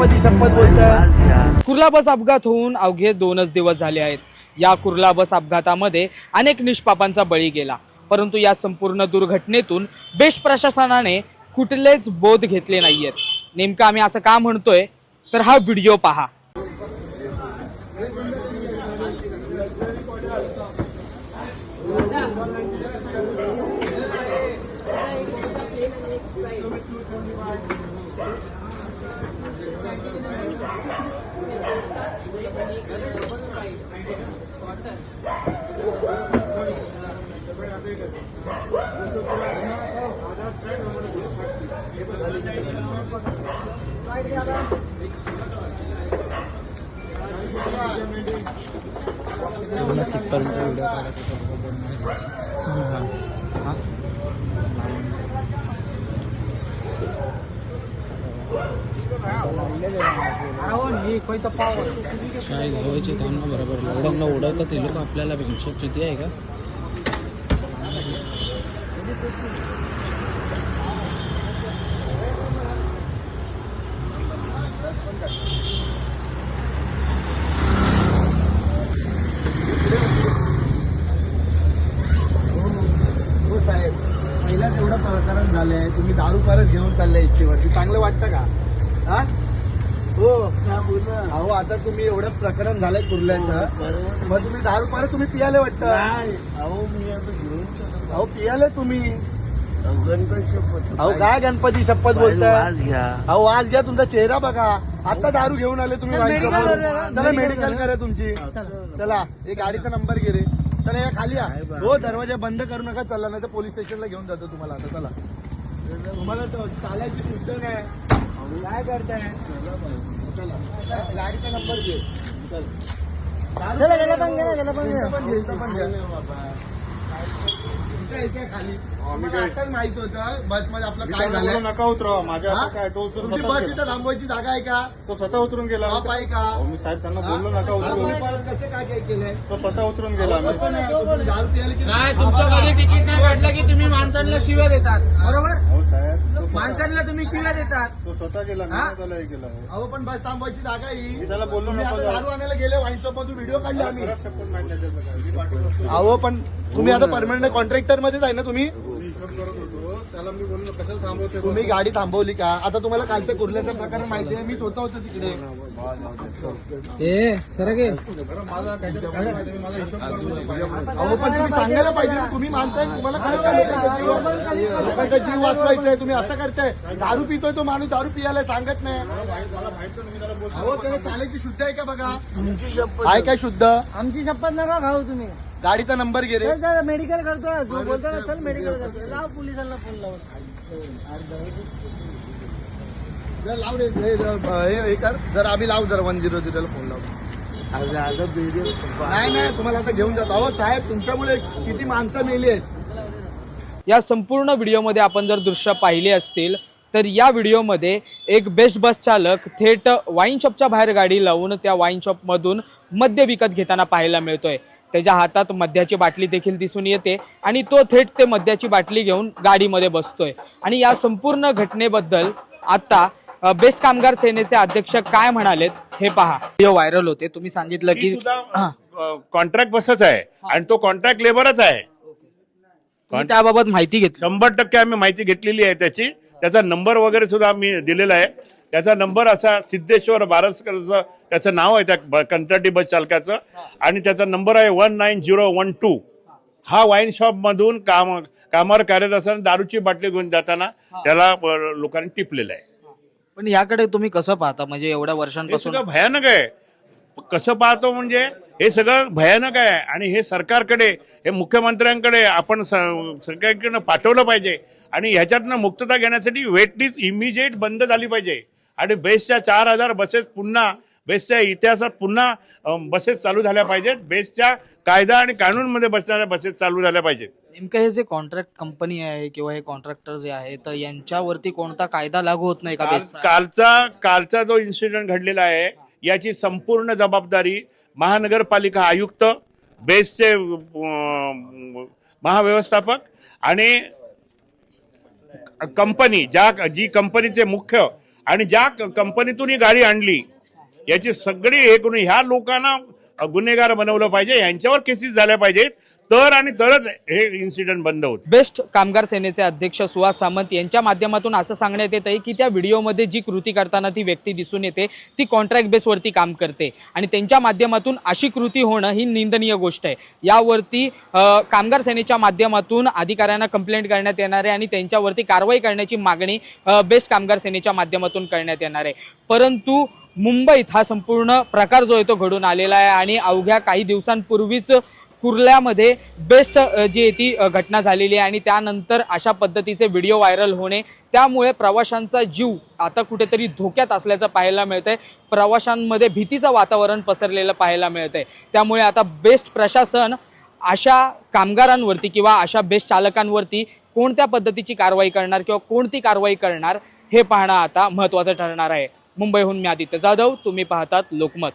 काय शपथ कुर्ला बस अपघात होऊन अवघे दोनच दिवस झाले आहेत. या कुर्ला बस अपघातामध्ये अनेक निष्पापांचा बळी गेला. परंतु या संपूर्ण दुर्घटनेतून बेस्ट प्रशासनाने कुठलेच बोध घेतले नाहीयेत. नेमकं आम्ही असं का म्हणतोय? तर हा व्हिडिओ पहा. कितपर्यंत व्हिडिओ चालत होता काय घावायचे काम ना बरोबर. लॉकडाऊनला ओढवतात ते लोक आपल्याला पेन्शन किती आहे का? हो साहेब एवढं प्रकरण झालंय. तुम्ही दारू परत घेऊन चाललंय इच्छेवरती चांगलं वाटतं का? हा? हो अहो आता तुम्ही एवढं प्रकरण झालंय कुर्ल्याचं. मग तुम्ही दारू परत तुम्ही पियाले वाटतं? अहो मी आता घेऊन अहो पियाले तुम्ही. गणपती शपथ. अहो काय गणपती शपथ बोलताय? आज घ्या. अहो आज घ्या तुमचा चेहरा बघा. आता दारू घेऊन आले तुम्ही medical. करूया. चला मेडिकल करा तुमची. चला. एक गाडीचा नंबर घे रे. चला या खाली या. हो दरवाजा बंद करू नका चला नाही तर पोलीस स्टेशनला घेऊन जातो तुम्हाला. आता चला. तुम्हाला चालायची शुद्ध नाही काय करताय? चला गाडीचा नंबर घे. गेला गेला खाली. आताच माहीत होतं बसमध्ये आपलं काय झालं नका उतरवा माझ्या हा? आता काय तो उतरून तुमची बस गेला. इथं थांबवायची जागा आहे का? तो स्वतः उतरून गेला. बाप आहे का? अहो, मी साहेब त्यांना? बोललो नका उतरून. परत कसं काय काय केलंय? तो स्वतः उतरून गेला. अहो, कसं नाही, तुम्ही दारू प्यायला की नाही तुमच्याकडे तिकीट नाही काढलं की तुम्ही माणसांना शिव्या देतात. बरोबर? हो साहेब. माणसांना तुम्ही शिव्या देतात तो स्वतः गेला मी हा? नाही त्याला हे केलं अहो पण बस थांबवायची जागा ही मी त्याला बोललो तुम्ही नको आता जाऊ. दारू आणायला गेले वाईन शॉप मधून व्हिडिओ काढले आम्ही खरंच शपथ माहिती आहे त्याचं काय. मी पाठवलं असतं. अहो पण तुम्ही आता परमनंट कॉन्ट्रॅक्टर मध्येच आहे ना तुम्ही मी हिशोब करत होतो त्याला मी बोललो कशाला थांबवते तुम्ही गाडी थांबवली का? आता तुम्हाला कालचं कुर्ल्याचं प्रकरण माहिती आहे मी स्वतः होतो तिकडे. ए सर गे माझा हिशोब अहो पण तुम्ही सांगायला पाहिजे ना, तुम्ही मानताय तुम्हाला काय लोकांचा जीव लोकांचा जीव वाचवायचा आहे तुम्ही असं करताय. दारू पितोय तो माणूस दारू पियाला सांगत नाही. मला माहीत मला माहीत नाही, मी त्याला बोलतो अहो त्याला चालायची शुद्ध आहे का बघा? तुमची शपथ आहे काय शुद्ध? आमची शपथ नका खाऊ तुम्ही. गाडीचा नंबर घे रे चल चल मेडिकल करतो ना जो बोलतो ना चल मेडिकल करतो लाव पोलिसांना फोन लावून. जर लाव रे हे हे- हे कर. जर आम्ही लाव जर वन झिरो झिरोला फोन लाव आज आता व्हिडिओ नाही नाही तुम्हाला आता घेऊन जातो. अहो साहेब तुमच्यामुळे किती माणसं मेली आहेत. या संपूर्ण व्हिडिओमध्ये आपण जर दृश्य पाहिले असतील तर या व्हिडिओमध्ये एक बेस्ट बस चालक थेट वाईन शॉपच्या बाहेर गाडी लावून त्या वाईन शॉपमधून मद्य विकत घेताना पाहायला मिळतोय. त्याच्या हातात मद्याची बाटली देखील दिसून येते आणि तो थेट ते मद्याची बाटली घेऊन गाडीमध्ये बसतोय. आणि या संपूर्ण घटनेबद्दल आता बेस्ट कामगार सेनेचे अध्यक्ष काय म्हणालेत हे पहा. व्हिडिओ व्हायरल होते. तुम्ही सांगितलं की कॉन्ट्रॅक्ट बसच आहे आणि तो कॉन्ट्रॅक्ट लेबरच आहे. तुम्ही त्याबाबत माहिती घेतली. शंभर टक्के आम्ही माहिती घेतलेली आहे त्याची. त्याचा नंबर वगैरे सुद्धा आम्ही दिलेला आहे. त्याचा नंबर असा सिद्धेश्वर बारसकरचं त्याचं नाव आहे त्या कंत्राटी बस चालकाचं. आणि त्याचा नंबर आहे one nine zero one two. हा वाईन शॉप मधून काम कामावर कार्यरत असताना दारूची बाटली घेऊन जाताना त्याला लोकांनी टिपलेलं आहे. पण याकडे तुम्ही कसं पाहता? म्हणजे एवढ्या वर्षांपासून भयानक आहे. कसं पाहतो म्हणजे हे सगळं भयानक आहे. आणि हे सरकारकडे हे मुख्यमंत्र्यांकडे आपण स- सगळ्यांकडनं पाठवलं पाहिजे. आणि ह्याच्यातनं मुक्तता घेण्यासाठी वेट लिस्ट इमिजिएट बंद झाली पाहिजे. आणि बेस्टच्या चार हजार बसेस पुन्हा बेस्टच्या इतिहासात पुन्हा बसेस चालू झाल्या पाहिजेत. बेस्टच्या कायदा आणि कानूनमध्ये बसणाऱ्या बसेस चालू झाल्या पाहिजेत. नेमकं हे जे कॉन्ट्रॅक्ट कंपनी आहे किंवा हे कॉन्ट्रॅक्टर जे आहे तर यांच्यावरती कोणता कायदा लागू होत नाही का काल- कालचा कालचा जो इन्सिडेंट घडलेला आहे याची संपूर्ण जबाबदारी महानगरपालिका आयुक्त बेसचे अं, महाव्यवस्थापक आणि कंपनी ज्या जी कंपनीचे मुख्य आणि ज्या कंपनीतून ही गाडी आणली याची सगळी हे करून ह्या लोकांना गुन्हेगार बनवलं पाहिजे यांच्यावर केसेस झाल्या पाहिजेत. तर आणि तरच हे इन्सिडेंट बंद होत. बेस्ट कामगार सेनेचे अध्यक्ष सुहास सामंत यांच्या माध्यमातून असं सांगण्यात येत आहे की त्या व्हिडिओमध्ये जी कृती करताना ती व्यक्ती दिसून येते ती कॉन्ट्रॅक्ट बेसवरती काम करते. आणि त्यांच्या माध्यमातून अशी कृती होणं ही निंदनीय गोष्ट आहे. यावरती कामगार सेनेच्या माध्यमातून अधिकाऱ्यांना कंप्लेंट करण्यात येणार आहे आणि त्यांच्यावरती कारवाई करण्याची मागणी बेस्ट कामगार सेनेच्या माध्यमातून करण्यात येणार आहे. परंतु मुंबईत हा संपूर्ण प्रकार जो आहे तो घडून आलेला आहे आणि अवघ्या काही दिवसांपूर्वीच कुर्ल्यामध्ये बेस्ट जी आहे ती घटना झालेली आहे आणि त्यानंतर अशा पद्धतीचे व्हिडिओ व्हायरल होणे त्यामुळे प्रवाशांचा जीव आता कुठेतरी धोक्यात असल्याचं पाहायला मिळतंय. प्रवाशांमध्ये भीतीचं वातावरण पसरलेलं पाहायला मिळतंय. त्यामुळे आता बेस्ट प्रशासन अशा कामगारांवरती किंवा अशा बेस्ट चालकांवरती कोणत्या पद्धतीची कारवाई करणार किंवा कोणती कारवाई करणार हे पाहणं आता महत्त्वाचं ठरणार आहे. मुंबईहून मी आदित्य जाधव तुम्ही पाहतात लोकमत.